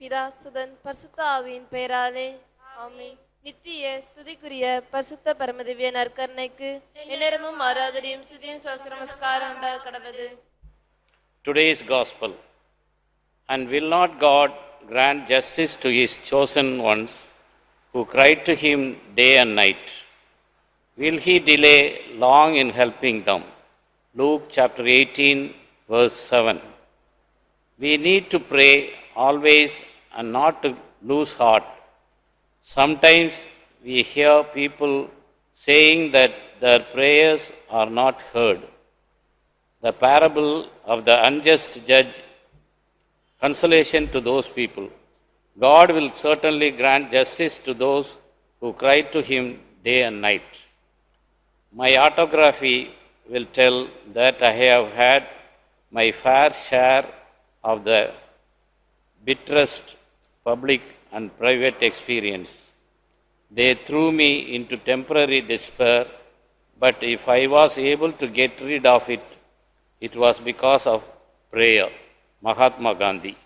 பிதா சுதன் பரிசுத்த ஆவியின் பெயராலே ஆமென் நித்திய ஸ்துதிக்குரிய பரிசுத்த பரமதிவ்ய நற்கருணைக்கு எந்நேரமும் ஆராதனையும் சுதியும் சுவாச நமஸ்காரம் உண்டாக கடவது today's gospel. And will not God grant justice to his chosen ones who cried to him day and night? Will he delay long in helping them? Luke chapter 18, verse 7. We need to pray always and not to lose heart. Sometimes we hear people saying that their prayers are not heard. The parable of the unjust judge, consolation to those people. God will certainly grant justice to those who cry to Him day and night. My autography will tell that I have had my fair share of the bitterest public and private experience. They threw me into temporary despair, but if I was able to get rid of it, it was because of prayer. Mahatma Gandhi.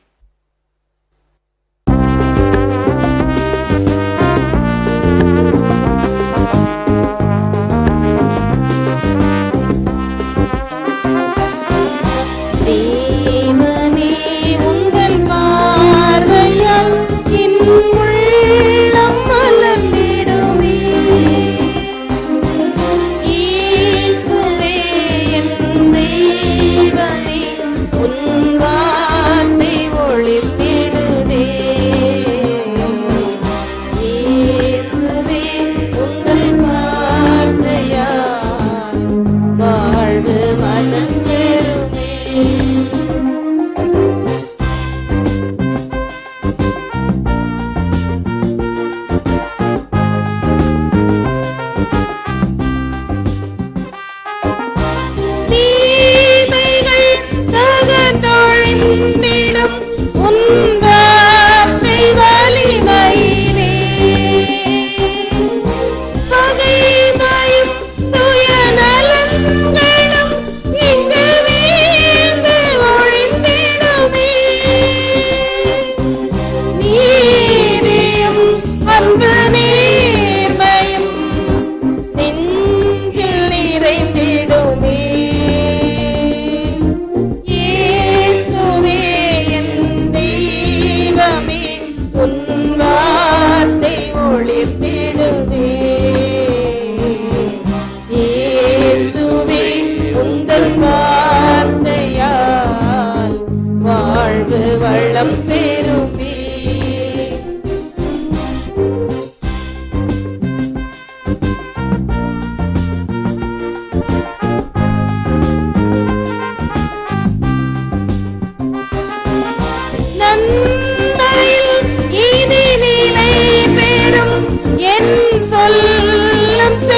Lam se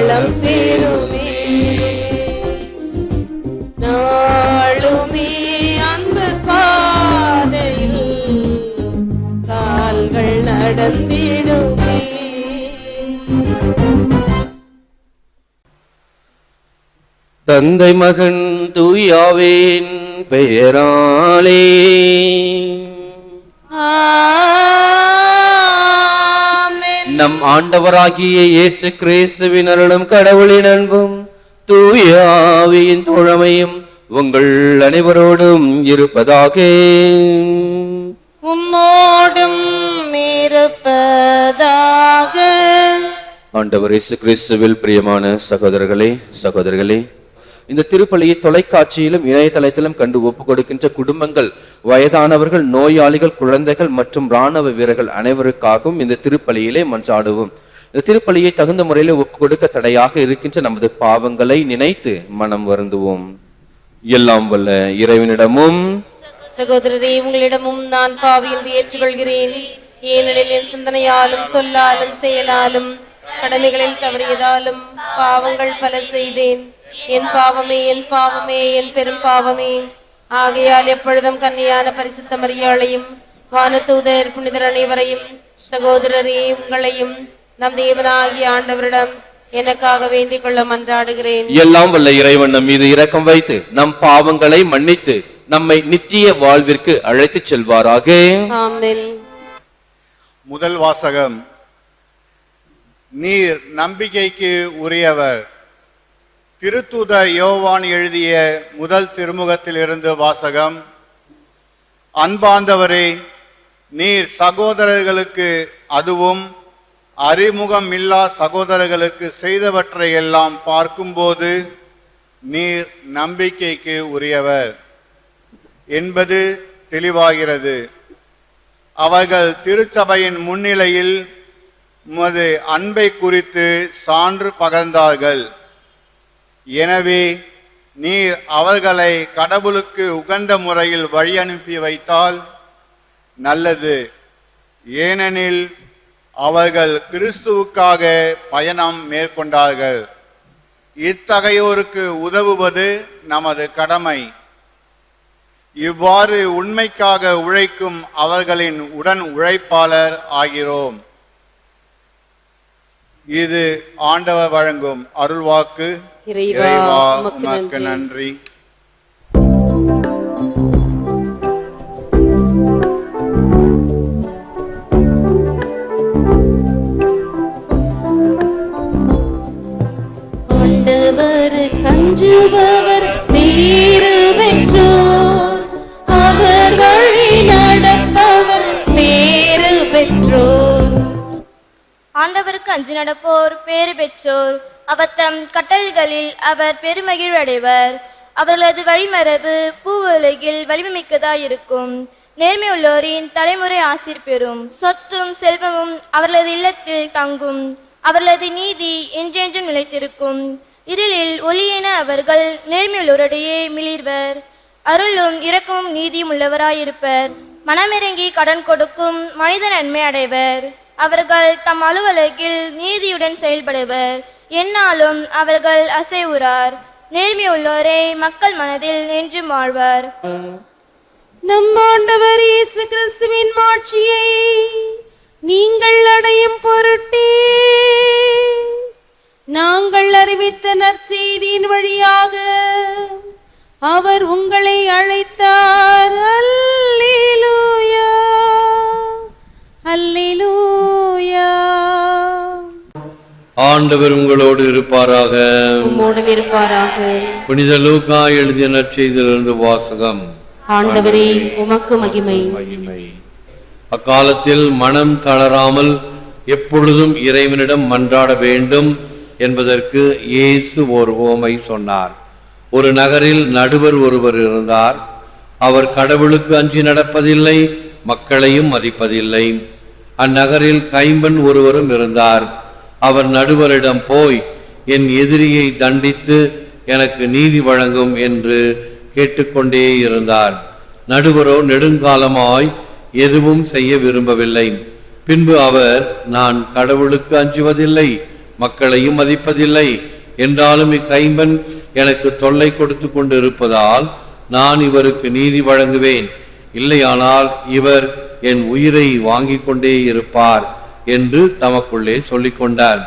வளம் பெறுமே நாளுமே அன்பு பாதையில் கால்கள் நடந்திடுமே தந்தை மகன் தூயாவின் பெயராலே ஆமென். நம் ஆண்டவராகிய இயேசு கிறிஸ்துவின் அருளும் கடவுளின் அன்பும் தூயாவின் தோழமையும் உங்கள் அனைவரோடும் இருப்பதாக. உம்மோடும் இருப்பதாக. ஆண்டவர் இயேசு கிறிஸ்துவில் பிரியமான சகோதரர்களே சகோதரிகளே இந்த திருப்பலியை தொலைக்காட்சியிலும் இணையதளத்திலும் கண்டு ஒப்பு கொடுக்கின்ற குடும்பங்கள் வயதானவர்கள் நோயாளிகள் குழந்தைகள் மற்றும் இராணுவ வீரர்கள் அனைவருக்காகவும் இந்த திருப்பலியிலே மன்றாடுவோம். இந்த திருப்பலியை தகுந்த முறையில் ஒப்புக் கொடுக்க தடையாக இருக்கின்ற நமது பாவங்களை நினைத்து மனம் வருந்துவோம். எல்லாம் வல்ல இறைவனிடமும் சகோதரரே உங்களிடமும் நான் பாவி என்று ஏற்றுக்கொள்கிறேன். ஏனெனில் என் சிந்தனையாலும் சொல்லாலும் செயலாலும் கடமைகளில் தவறியதாலும் பாவங்கள் பல செய்தேன். என் பாவமே என் பாவமே என் பெரும் பாவமே. ஆகையால் எப்பொழுதும் கன்னியான பரிசுத்த மரியாளையும் வானதூதர் புனிதர் அனைவரையும் சகோதரரே உங்களையும் நம் தேவனாகிய ஆண்டவரிடம் எனக்காக வேண்டிக் கொள்ள மன்றாடுகிறேன். எல்லாம் வல்ல இறைவன் நம் மீது இரக்கம் வைத்து நம் பாவங்களை மன்னித்து நம்மை நித்திய வாழ்விற்கு அழைத்துச் செல்வாராக. ஆமென். முதல் வாசகம். நீர் நம்பிக்கைக்கு உரியவர். திருத்தூதர் யோவான் எழுதிய முதல் திருமுகத்திலிருந்து வாசகம் அன்பாந்தவரே நீர் சகோதரர்களுக்கு அதுவும் அறிமுகம் இல்லா சகோதரர்களுக்கு செய்தவற்றை எல்லாம் பார்க்கும்போது நீர் நம்பிக்கைக்கு உரியவர் என்பது தெளிவாகிறது. அவர்கள் திருச்சபையின் முன்னிலையில் உமது அன்பை குறித்து சான்று பகர்ந்தார்கள். எனவே நீர் அவர்களை கடவுளுக்கு உகந்த முறையில் வழி அனுப்பி வைத்தால் நல்லது. ஏனெனில் அவர்கள் கிறிஸ்துவுக்காக பயணம் மேற்கொண்டார்கள். இத்தகையோருக்கு உதவுவது நமது கடமை. இவ்வாறு உண்மைக்காக உழைக்கும் அவர்களின் உடன் உழைப்பாளர் ஆகிறோம். இது ஆண்டவர் வழங்கும் அருள்வாக்கு. இறைவா, உமக்கு நன்றி. நன்றி. ஆண்டவர் கஞ்சுபவர் பேரு பெற்றோர். அவர் வழி நடப்பவர் பேரு பெற்றோர். ஆண்டவருக்கு அஞ்சு நடப்போர் பேறு பெற்றோர். அவத்தம் கட்டல்களில் அவர் பெருமகிழ்வடைவர். அவர்களது வழிமரபு பூவுலகில் வலிமைமிக்கதாயிருக்கும். நேர்மை உள்ளோரின் தலைமுறை ஆசீர் பெறும். சொத்தும் செல்வமும் அவர்களது இல்லத்தில் தங்கும். அவர்களது நீதி என்றென்றும் நிலைத்திருக்கும். இருளில் ஒளியென அவர்கள் நேர்மையுள்ளோரிடையே மிளிர்வர். அருளும் இரக்கமும் நீதியும் உள்ளவராயிருப்பர். மனமிறங்கி கடன் கொடுக்கும் மனித நன்மை அடைவர் அவர்கள் தம் அலுவலகில் நீதியுடன் செயல்படுவர். என்னாலும் அவர்கள் அசைவுறார். நேர்மையுள்ளோரை மக்கள் மனதில் நின்று மாழ்வார் நம் ஆண்டவர் இயேசு கிறிஸ்துவின் மாட்சியை நீங்கள் அடையும் பொருட்டே. நாங்கள் அறிவித்த நற்செய்தியின் வழியாக அவர் உங்களை அழைத்தார். ஆண்டவர் உங்களோடு இருப்பாராக. புனித லூக்கா எழுதிய நற்செய்தியிலிருந்து வாசகம். ஆண்டவரே உமக்கு மகிமை. அக்காலத்தில் மனம் தளராமல் எப்பொழுதும் இறைவனிடம் மன்றாட வேண்டும் என்பதற்கு இயேசு ஒரு ஓமை சொன்னார். ஒரு நகரில் நடுவர் ஒருவர் இருந்தார். அவர் கடவுளுக்கு அஞ்சி நடப்பதில்லை மக்களையும் மதிப்பதில்லை. அந்நகரில் கைம்பெண் ஒருவரும் இருந்தார். அவர் நடுவரிடம் போய் என் எதிரியை தண்டித்து எனக்கு நீதி வழங்கும் என்று கேட்டுக்கொண்டே இருந்தார். நடுவரோ நெடுங்காலமாய் எதுவும் செய்ய விரும்பவில்லை. பின்பு அவர் நான் கடவுளுக்கு அஞ்சுவதில்லை மக்களையும் மதிப்பதில்லை என்றாலும் இக்கைம்பன் எனக்கு தொல்லை கொடுத்து கொண்டிருப்பதால் நான் இவருக்கு நீதி வழங்குவேன். இல்லையானால் இவர் என் உயிரை வாங்கிக் கொண்டே இருப்பார். என்று தமக்குள்ளே சொல்லிக் கொண்டார்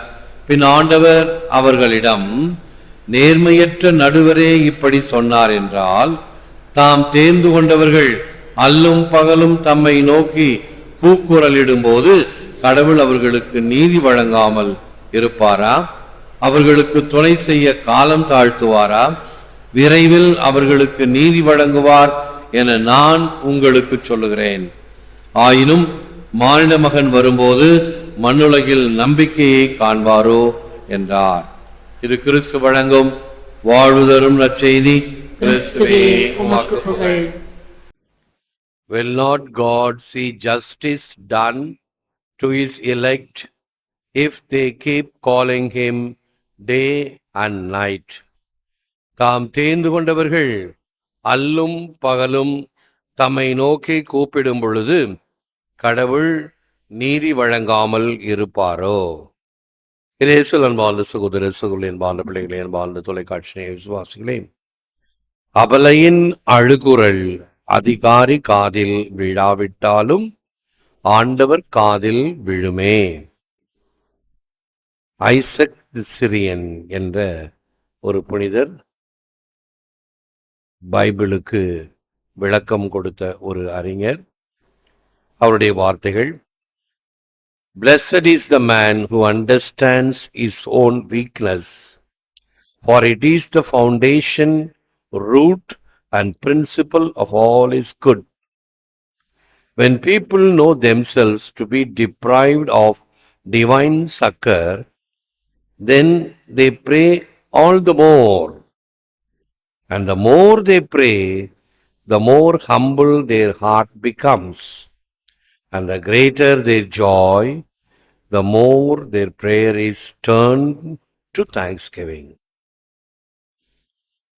பின் ஆண்டவர் அவர்களிடம் நேர்மையற்ற நடுவரே இப்படி சொன்னார் என்றால் தாம் தேர்ந்து கொண்டவர்கள் அல்லும் பகலும் தம்மை நோக்கி கூக்குரலிடும்போது கடவுள் அவர்களுக்கு நீதி வழங்காமல் இருப்பாரா? அவர்களுக்கு துணை செய்ய காலம் தாழ்த்துவாரா? விரைவில் அவர்களுக்கு நீதி வழங்குவார் என நான் உங்களுக்கு சொல்லுகிறேன். ஆயினும் மானிட மகன் வரும்போது மண்ணுலகில் நம்பிக்கையை காண்பாரோ என்றார். இது கிறிஸ்து வழங்கும் வாழ்வு தரும் நற்செய்தி. கிறிஸ்துவே உமக்கு புகழ். Will not God see justice done to his elect if they keep calling him day and night? தாம் தேர்ந்து கொண்டவர்கள் அல்லும் பகலும் தம்மை நோக்கி கூப்பிடும் பொழுது கடவுள் நீதி வழங்காமல் இருப்பாரோ? இயேசுவில் அன்பார்ந்த சகோதர சகோதரி அன்பார்ந்த பிள்ளைகளே அன்பார்ந்த தொலைக்காட்சி விசுவாசிகளே அபலையின் அழுகுரல் அதிகாரி காதில் விழாவிட்டாலும் ஆண்டவர் காதில் விழுமே. ஐசக் சிரியன் என்ற ஒரு புனிதர் பைபிளுக்கு விளக்கம் கொடுத்த ஒரு அறிஞர் அவருடைய வார்த்தைகள் Blessed is the man who understands his own weakness, for it is the foundation, root, and principle of all is good. When people know themselves to be deprived of divine succor, then they pray all the more. And the more they pray, the more humble their heart becomes. And the greater their joy, the more their prayer is turned to thanksgiving.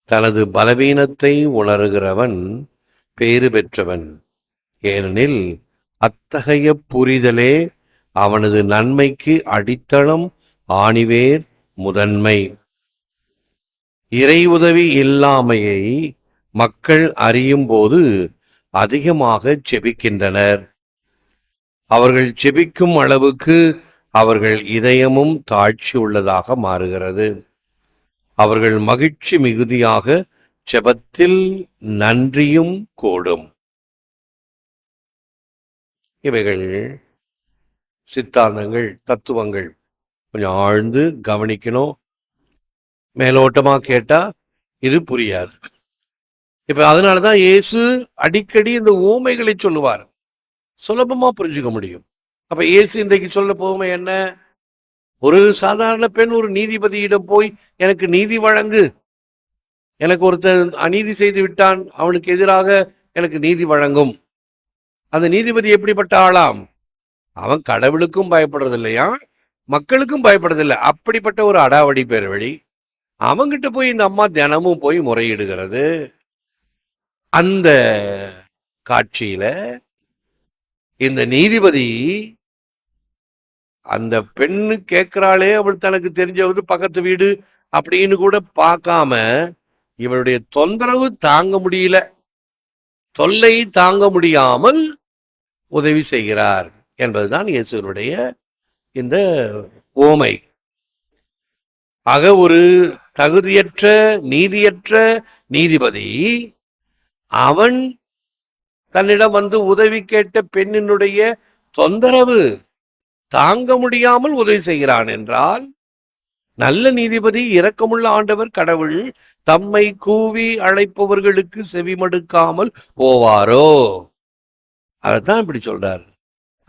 தனது பலவீனத்தை உணர்கிறவன் பேறு பெற்றவன். ஏனெனில் அத்தகைய புரிதலே அவனது நன்மைக்கு அடித்தளம் ஆணிவேர் முதன்மை. இறை உதவி இல்லாமையை மக்கள் அறியும் போது அதிகமாக செபிக்கின்றனர். அவர்கள் செபிக்கும் அளவுக்கு அவர்கள் இதயமும் தாழ்ச்சி உள்ளதாக மாறுகிறது. அவர்கள் மகிழ்ச்சி மிகுதியாக செபத்தில் நன்றியும் கூடும். இவைகள் சித்தாந்தங்கள் தத்துவங்கள். கொஞ்சம் ஆழ்ந்து கவனிக்கணும். மேலோட்டமா கேட்டா இது புரியாது. இப்ப அதனாலதான் இயேசு அடிக்கடி இந்த ஊமைகளை சொல்லுவார். சுலபமா புரிஞ்சுக்க முடியும். அப்ப இயேசு இன்றைக்கு சொல்ல போகுமே என்ன? ஒரு சாதாரண பெண் ஒரு நீதிபதியிடம் போய் எனக்கு நீதி வழங்கு. எனக்கு ஒருத்தன் அநீதி செய்து விட்டான் அவனுக்கு எதிராக எனக்கு நீதி வழங்கும். அந்த நீதிபதி எப்படிப்பட்ட ஆளாம்? அவன் கடவுளுக்கும் பயப்படுறது இல்லையா மக்களுக்கும் பயப்படுறதில்லை. அப்படிப்பட்ட ஒரு அடாவடி பேர் வழி அவங்கிட்ட போய் இந்த அம்மா தினமும் போய் முறையிடுகிறது. அந்த காட்சியில இந்த நீதிபதி அந்த பெண்ணு கேட்கிறாளே அவள் தனக்கு தெரிஞ்சவது பக்கத்து வீடு அப்படின்னு கூட பார்க்காம இவளுடைய தொந்தரவு தாங்க முடியல. தொல்லை தாங்க முடியாமல் உதவி செய்கிறார் என்பதுதான் இயேசுவனுடைய இந்த ஓமை ஆக ஒரு தகுதியற்ற நீதியற்ற நீதிபதி அவன் தன்னிடம் வந்து உதவி கேட்ட பெண்ணினுடைய தொந்தரவு தாங்க முடியாமல் உதவி செய்கிறான் என்றால் நல்ல நீதிபதி இரக்கமுள்ள ஆண்டவர் கடவுள் தம்மை கூவி அழைப்பவர்களுக்கு செவிமடுக்காமல் போவாரோ? அதைத்தான் இப்படி சொல்றாரு.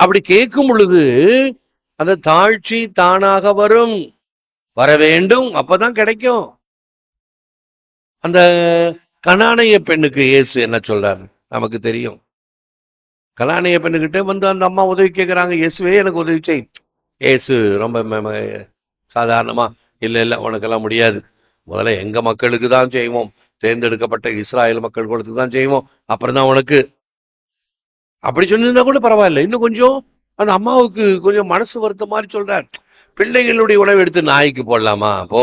அப்படி கேட்கும் பொழுது அந்த தாழ்ச்சி தானாக வரும். வர வேண்டும். அப்பதான் கிடைக்கும். அந்த கணானைய பெண்ணுக்கு இயேசு என்ன சொல்றாரு? நமக்கு தெரியும். கலானைய பெண்ணுகிட்ட வந்து அந்த அம்மா உதவி கேட்குறாங்க இயேசுவே எனக்கு உதவி செய். இயேசு ரொம்ப சாதாரணமா? இல்லை இல்லை உனக்கெல்லாம் முடியாது. முதல்ல எங்க மக்களுக்கு தான் செய்வோம். தேர்ந்தெடுக்கப்பட்ட இஸ்ராயல் மக்கள் கொடுத்து தான் செய்வோம். அப்புறம் தான் உனக்கு. அப்படி சொல்லியிருந்தா கூட பரவாயில்ல. இன்னும் கொஞ்சம் அந்த அம்மாவுக்கு கொஞ்சம் மனசு வருத்த மாதிரி சொல்றார். பிள்ளைகளுடைய உணவு எடுத்து நாய்க்கு போடலாமா? போ.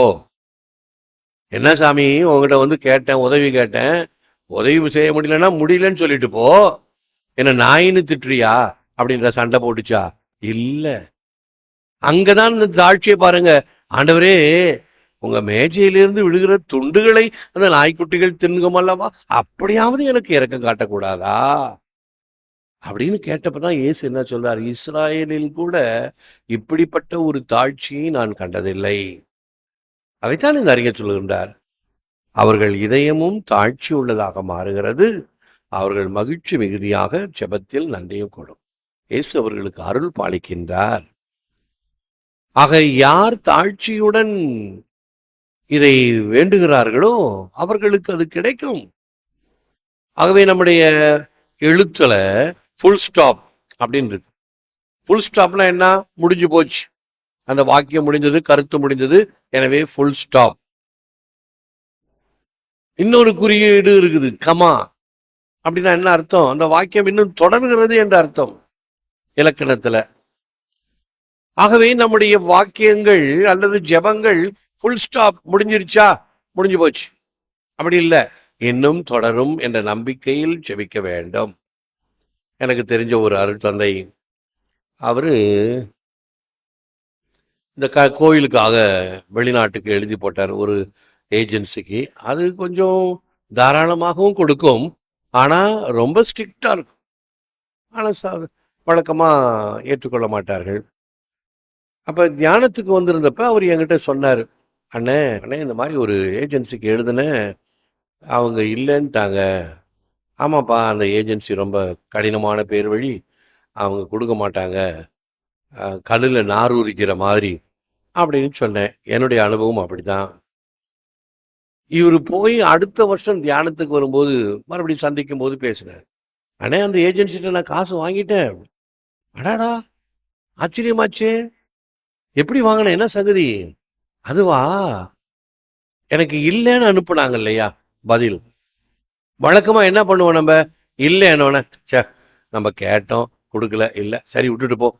என்ன சாமி உங்ககிட்ட வந்து கேட்டேன் உதவி கேட்டேன். உதவி செய்ய முடியலன்னா முடியலன்னு சொல்லிட்டு போ. என்ன நாயின்னு திட்டுறியா? அப்படின்ற சண்டை போட்டுச்சா? இல்ல. அங்கதான் இந்த தாழ்ச்சியை பாருங்க. ஆண்டவரே உங்க மேஜையிலிருந்து விழுகிற துண்டுகளை அந்த நாய்க்குட்டிகள் தின்னும் அல்லவா? அப்படியாவது எனக்கு இறக்கம் காட்டக்கூடாதா? அப்படின்னு கேட்டப்பதான் ஏசு என்ன சொல்றார்? இஸ்ராயலில் கூட இப்படிப்பட்ட ஒரு தாழ்ச்சியை நான் கண்டதில்லை. அதைத்தான் இந்த அறிஞர் சொல்லுகின்றார். அவர்கள் இதயமும் தாழ்ச்சி உள்ளதாக மாறுகிறது. அவர்கள் மகிழ்ச்சி மிகுதியாக ஜெபத்தில் நன்றியும் கொடும். இயேசு அவர்களுக்கு அருள் பாலிக்கின்றார். ஆக யார் தாழ்ச்சியுடன் இதை வேண்டுகிறார்களோ அவர்களுக்கு அது கிடைக்கும். ஆகவே நம்முடைய எழுத்துல ஃபுல் ஸ்டாப் அப்படின்னு இருக்கு. ஃபுல் ஸ்டாப்னா என்ன? முடிஞ்சு போச்சு. அந்த வாக்கியம் முடிஞ்சது கருத்து முடிஞ்சது. எனவே ஃபுல் ஸ்டாப் இன்னொரு குறியீடு இருக்குது கமா. அப்படின்னா என்ன அர்த்தம்? அந்த வாக்கியம் இன்னும் தொடர்கிறது என்ற அர்த்தம் இலக்கணத்துல. ஆகவே நம்முடைய வாக்கியங்கள் அல்லது ஜெபங்கள் ஃபுல் ஸ்டாப் முடிஞ்சிருச்சா? முடிஞ்சு போச்சு. அப்படி இல்லை. இன்னும் தொடரும் என்ற நம்பிக்கையில் ஜெபிக்க வேண்டும். எனக்கு தெரிஞ்ச ஒரு அருள் தந்தை அவரு இந்த க கோயிலுக்காக வெளிநாட்டுக்கு எழுதி போட்டார். ஒரு ஏஜென்சிக்கு. அது கொஞ்சம் தாராளமாகவும் கொடுக்கும். ஆனால் ரொம்ப ஸ்ட்ரிக்டாக இருக்கும். ஆனால் ச வழக்கமாக ஏற்றுக்கொள்ள மாட்டார்கள். அப்போ தியானத்துக்கு வந்திருந்தப்ப அவர் என்கிட்ட சொன்னார் அண்ணே அண்ணே இந்த மாதிரி ஒரு ஏஜென்சிக்கு எழுதுனேன் அவங்க இல்லைன்ட்டாங்க. ஆமாப்பா அந்த ஏஜென்சி ரொம்ப கடினமான பேர் வழி அவங்க கொடுக்க மாட்டாங்க. கல்லில் நார் உரிக்கிற மாதிரி. அப்படின்னு சொன்னேன். என்னுடைய அனுபவம் அப்படி தான் இவர் போய் அடுத்த வருஷம் தியானத்துக்கு வரும்போது மறுபடியும் சந்திக்கும் போது பேசினார். அண்ணே அந்த ஏஜென்சிட்ட நான் காசு வாங்கிட்டேன். அடாடா ஆச்சரியமாச்சே. எப்படி வாங்கினேன்? என்ன சங்கதி? அதுவா? எனக்கு இல்லைன்னு அனுப்புனாங்க இல்லையா? பதில். வழக்கமா என்ன பண்ணுவோம் நம்ம? இல்லைன்னு சே நம்ம கேட்டோம் கொடுக்கல இல்லை. சரி விட்டுட்டு போ.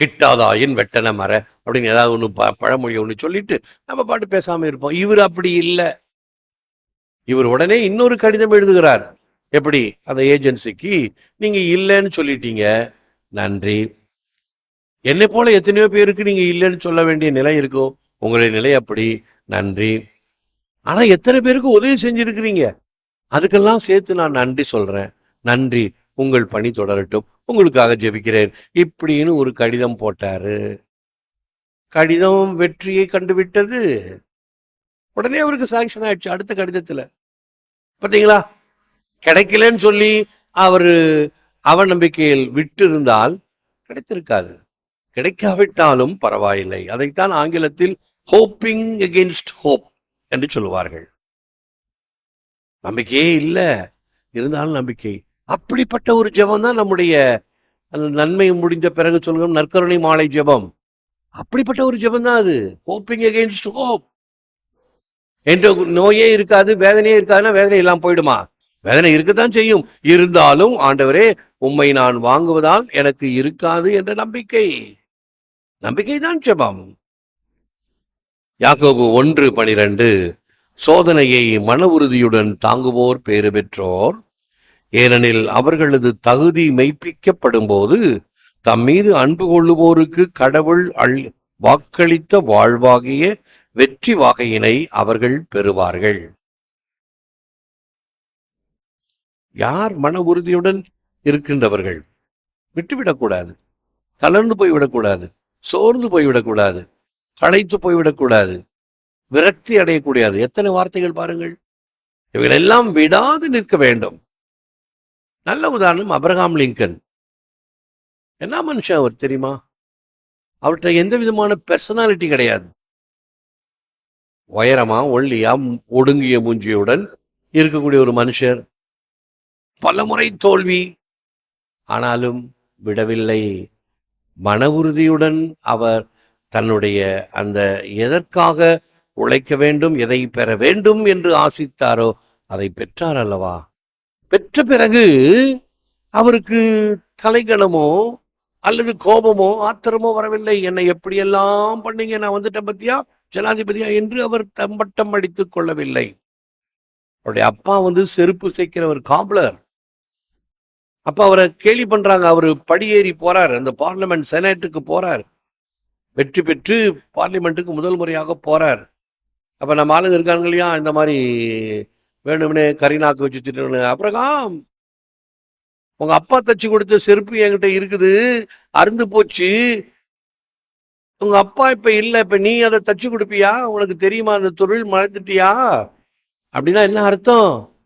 கிட்டாதாயின் வெட்டன மர அப்படின்னு ஏதாவது ஒன்று ப பழமொழி ஒன்று சொல்லிட்டு நம்ம பாட்டு பேசாம இருப்போம். இவர் அப்படி இல்லை. இவர் உடனே இன்னொரு கடிதம் எழுதுகிறார். எப்படி? அந்த ஏஜென்சிக்கு நீங்க இல்லைன்னு சொல்லிட்டீங்க. நன்றி. என்னை போல எத்தனையோ பேருக்கு நீங்க இல்லைன்னு சொல்ல வேண்டிய நிலை இருக்கும் உங்களுடைய நிலை அப்படி. நன்றி. ஆனா எத்தனை பேருக்கு உதவி செஞ்சிருக்கிறீங்க? அதுக்கெல்லாம் சேர்த்து நான் நன்றி சொல்றேன். நன்றி. உங்கள் பணி தொடரட்டும். உங்களுக்காக ஜெபிக்கிறேன். இப்படின்னு ஒரு கடிதம் போட்டாரு. கடிதம் வெற்றியை கண்டுவிட்டது. உடனே அவருக்கு சாங்ஷன் ஆயிடுச்சு அடுத்த கடிதத்துல. பார்த்தீங்களா? கிடைக்கலன்னு சொல்லி அவரு அவநம்பிக்கையில் விட்டு இருந்தால் கிடைத்திருக்காது. கிடைக்காவிட்டாலும் பரவாயில்லை. அதைத்தான் ஆங்கிலத்தில் ஹோப்பிங் அகெயின்ஸ்ட் ஹோப் என்று சொல்லுவார்கள். நம்பிக்கையே இல்லை. இருந்தாலும் நம்பிக்கை. அப்படிப்பட்ட ஒரு ஜெபம் தான் நம்முடைய நன்மை முடிந்த பிறகு சொல்கிறோம் நற்கருணை மாலை ஜெபம். அப்படிப்பட்ட ஒரு ஜெபம் தான் அது. ஹோப்பிங் அகெயின்ஸ்ட் ஹோப் என்ற நோயே இருக்காது வேதனையே இருக்காதுன்னா வேதனை எல்லாம் போயிடுமா? வேதனை இருக்கத்தான் செய்யும். இருந்தாலும் ஆண்டவரே உம்மை நான் வாங்குவதால் எனக்கு இருக்காது என்ற நம்பிக்கை. நம்பிக்கை தான் ஜெபம். யாக்கோபு ஒன்று பனிரெண்டு சோதனையை மன உறுதியுடன் தாங்குவோர் பேறு பெற்றோர். ஏனெனில் அவர்களது தகுதி மெய்ப்பிக்கப்படும் போது தம் மீது அன்பு கொள்ளுவோருக்கு கடவுள் அள் வாக்களித்த வாழ்வாகிய வெற்றி வாகையினை அவர்கள் பெறுவார்கள். யார் மன உறுதியுடன் இருக்கின்றவர்கள்? விட்டுவிடக்கூடாது தளர்ந்து போய்விடக்கூடாது சோர்ந்து போய்விடக்கூடாது களைத்து போய்விடக்கூடாது விரக்தி அடையக்கூடாது எத்தனை வார்த்தைகள் பாருங்கள். இவைகளெல்லாம் விடாது நிற்க வேண்டும். நல்ல உதாரணம் அப்ரஹாம் லிங்கன். என்ன மனுஷன் அவர் தெரியுமா? அவர்கிட்ட எந்த விதமான பெர்சனாலிட்டி கிடையாது. உயரமா ஒல்லியா ஒடுங்கிய மூஞ்சியுடன் இருக்கக்கூடிய ஒரு மனுஷர். பலமுறை தோல்வி. ஆனாலும் விடவில்லை. மன உறுதியுடன் அவர் தன்னுடைய அந்த எதற்காக உழைக்க வேண்டும் எதை பெற வேண்டும் என்று ஆசித்தாரோ அதை பெற்றார் அல்லவா? பெற்ற பிறகு அவருக்கு தலைகணமோ அல்லது கோபமோ ஆத்திரமோ வரவில்லை. என்னை எப்படியெல்லாம் பண்ணீங்க? நான் வந்துட்டேன் பத்தியா? ஜனாதிபதியா என்று அவர் தம்பட்டம் அடித்துக் கொள்ளவில்லை. அவருடைய அப்பா வந்து செருப்பு சேர்க்கிறவர் காப்லர் அப்ப அவரை கேலி பண்றாங்க. அவரு படியேறி போறார். அந்த பார்லிமெண்ட் செனட்டுக்கு போறார். வெற்றி பெற்று பார்லிமெண்ட்டுக்கு முதல் முறையாக போறார். அப்ப நம்ம ஆளுங்க இருக்காங்க இல்லையா? இந்த மாதிரி வேணும்னே கரிநாக்கு வச்சு திட்டு அப்புறம் உங்க அப்பா தச்சு கொடுத்த செருப்பு என்கிட்ட இருக்குது அருந்து போச்சு. உங்க அப்பா இப்ப இல்ல இப்ப நீ அதை தச்சு கொடுப்பியா? உனக்கு தெரியுமா அந்த தொழில் மறந்துட்டியா? அப்படின்னா என்ன அர்த்தம்?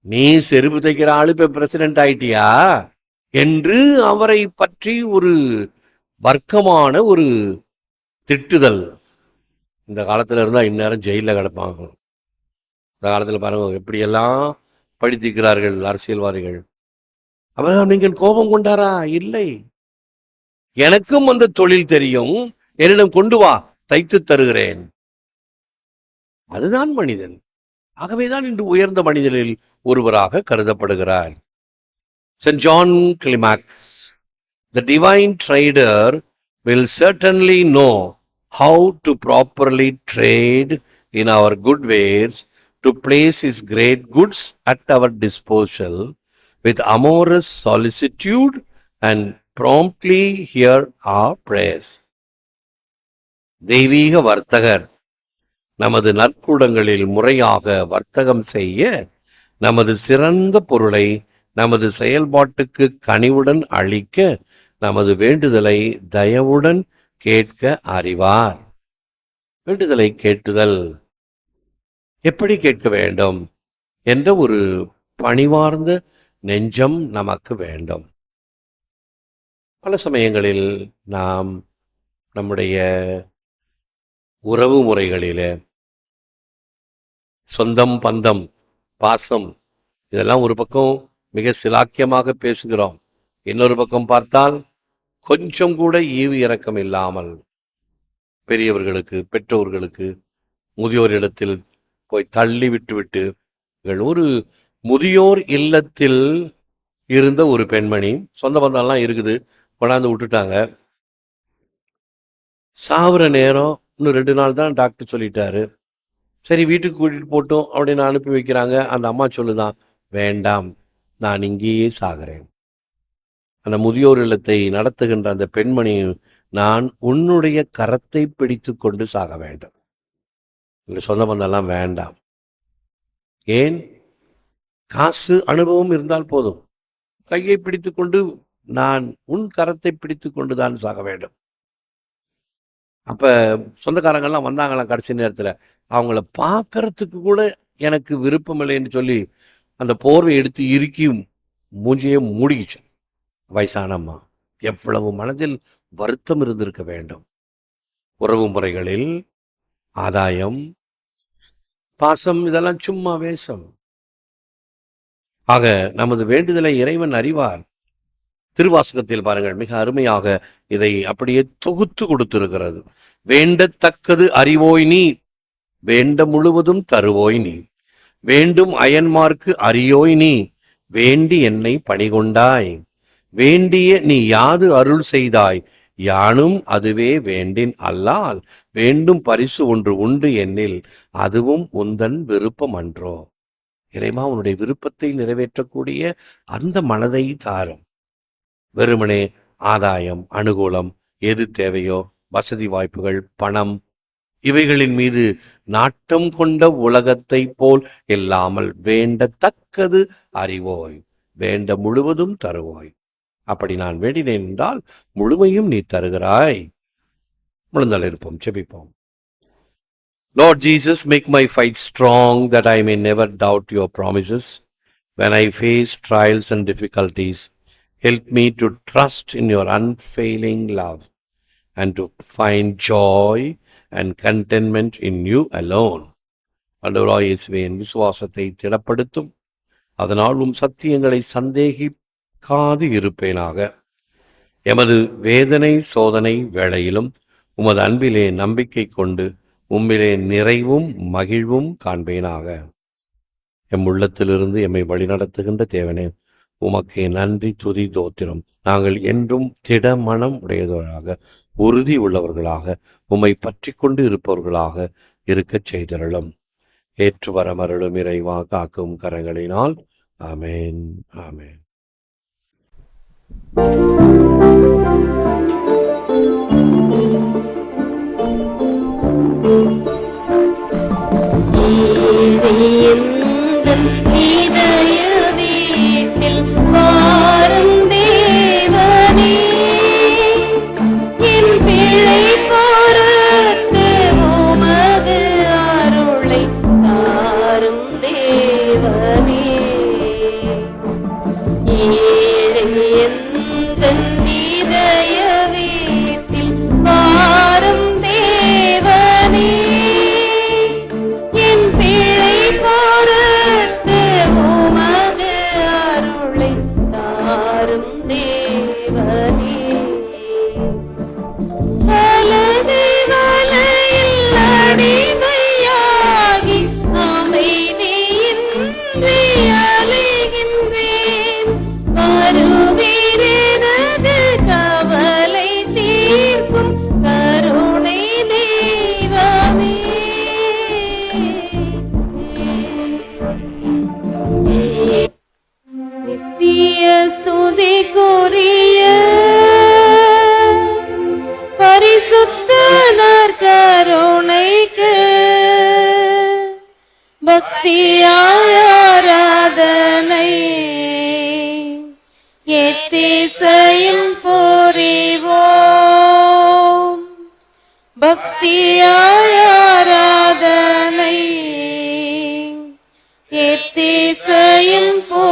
நீ செருப்பு தைக்கிற ஆளு இப்ப பிரசிடென்ட் ஆயிட்டியா? என்று அவரை பற்றி ஒரு வர்க்கமான ஒரு திட்டுதல். இந்த காலத்துல இருந்தா இந்நேரம் ஜெயிலில் கிடப்பாங்க. இந்த காலத்தில் பாருங்கள் எப்படியெல்லாம் படித்திருக்கிறார்கள் அரசியல்வாதிகள். அவர்கள் நீங்கள் கோபம் கொண்டாரா? இல்லை. எனக்கும் அந்த தொழில் தெரியும். என்னிடம் கொண்டு வா தைத்து தருகிறேன். அதுதான் மனிதன். ஆகவேதான் இன்று உயர்ந்த மனிதனில் ஒருவராக கருதப்படுகிறார். Saint John Climacus the divine trader will certainly know how to properly trade in our good wares to place his great goods at our disposal with amorous solicitude and promptly hear our prayers. தெய்வீக வர்த்தகர் நமது நற்கூடங்களில் முறையாக வர்த்தகம் செய்ய நமது சிறந்த பொருளை நமது செயல்பாட்டுக்கு கனிவுடன் அளிக்க நமது வேண்டுதலை தயவுடன் கேட்க அறிவார் வேண்டுதலை கேட்டுதல் எப்படி கேட்க வேண்டும் என்ற ஒரு பணிவார்ந்த நெஞ்சம் நமக்கு வேண்டும். பல சமயங்களில் நாம் நம்முடைய உறவு முறைகளில் சொந்தம் பந்தம் பாசம் இதெல்லாம் ஒரு பக்கம் மிக சிலாக்கியமாக பேசுகிறோம். இன்னொரு பக்கம் பார்த்தால் கொஞ்சம் கூட ஈவு இறக்கம் இல்லாமல் பெரியவர்களுக்கு பெற்றோர்களுக்கு முதியோரிடத்தில் போய் தள்ளி விட்டு விட்டு ஒரு முதியோர் இல்லத்தில் இருந்த ஒரு பெண்மணி. சொந்த பந்தம்லாம் இருக்குது. கொண்டாந்து விட்டுட்டாங்க. சாவுற நேரம் இன்னும் ரெண்டு நாள் தான் டாக்டர் சொல்லிட்டாரு. சரி வீட்டுக்கு கூட்டிகிட்டு போட்டோம் அப்படின்னு அனுப்பி வைக்கிறாங்க. அந்த அம்மா சொல்லுதான் வேண்டாம் நான் இங்கேயே சாகிறேன். அந்த முதியோர் இல்லத்தை நடத்துகின்ற அந்த பெண்மணி நான் உன்னுடைய கரத்தை பிடித்து கொண்டு சாக வேண்டும். இந்த சொந்த பந்தெல்லாம் வேண்டாம். ஏன்? காசு அனுபவம் இருந்தால் போதும். கையை பிடித்து கொண்டு நான் உன் கரத்தை பிடித்து கொண்டு தான் சாக வேண்டும். அப்போ சொந்தக்காரங்கள்லாம் வந்தாங்களாம் கடைசி நேரத்தில். அவங்கள பார்க்கறதுக்கு கூட எனக்கு விருப்பம் இல்லைன்னு சொல்லி அந்த போர்வை எடுத்து இறுக்கி மூஞ்சியே மூடிக்கிச்சு. வயசான அம்மா எவ்வளவு மனதில் வருத்தம் இருந்திருக்க வேண்டும். உறவு முறைகளில் ஆதாயம் பாசம் இதெல்லாம் சும்மா வேஷம். ஆக நமது வேண்டுதலை இறைவன் அறிவார். திருவாசகத்தில் பாருங்கள் மிக அருமையாக இதை அப்படியே தொகுத்து கொடுத்திருக்கிறது. வேண்டத்தக்கது அறிவோய் நீ வேண்ட முழுவதும் தருவோய் நீ வேண்டும் அயன்மார்க்கு அறியோய் நீ வேண்டி என்னை பணிகொண்டாய். வேண்டிய நீ யாது அருள் செய்தாய் யானும் அதுவே வேண்டின் அல்லால் வேண்டும் பரிசு ஒன்று உண்டு என்னில் அதுவும் உந்தன் விருப்பம் அன்றோ இறைமா உன்னுடைய விருப்பத்தை நிறைவேற்றக்கூடிய அந்த மனதை தாரும். வெறுமனே ஆதாயம் அனுகூலம் எது தேவையோ வசதி வாய்ப்புகள் பணம் இவைகளின் மீது நாட்டம் கொண்ட உலகத்தை போல் இல்லாமல் வேண்டத்தக்கது அறிவோய் வேண்ட முழுவதும் தருவோய். அப்படி நான் வேண்டினேன் என்றால் முழுமையும் நீ தருகிறாய் முழுந்தல் இருப்போம் செபிப்போம் Lord Jesus, make my fight strong that I may never doubt your promises. When I face trials and difficulties, help me to trust in your unfailing love and to find joy and contentment in you alone. ஆண்டவராய் இயேசுவே என் விசுவாசத்தை திடப்படுத்தும் அதனால் உம் சத்தியங்களை நிற்காது இருப்பேனாக. எமது வேதனை சோதனை வேளையிலும் உமது அன்பிலே நம்பிக்கை கொண்டு உம்மிலே நிறைவும் மகிழ்வும் காண்பேனாக. எம் உள்ளத்திலிருந்து எம்மை வழிநடத்துகின்ற தேவனே உமக்கே நன்றி துதி தோத்திரம். நாங்கள் என்றும் திட மனம் உடையவர்களாக உறுதி உள்ளவர்களாக உம்மை பற்றி கொண்டு இருப்பவர்களாக இருக்கச் செய்தருளும். ஏற்று வர மருளும் இறைவா காக்கும் கரங்களினால். ஆமேன் ஆமேன். ഹൃദയ വീട്ടിൽ വാരം ദേവനേ. மகிமைக்குரிய பரிசுத்த நற்கருணைக்கு பக்தியாராதனை எத்திசையும் புரிவோம். பக்தியாராதனை எத்திசையும் போ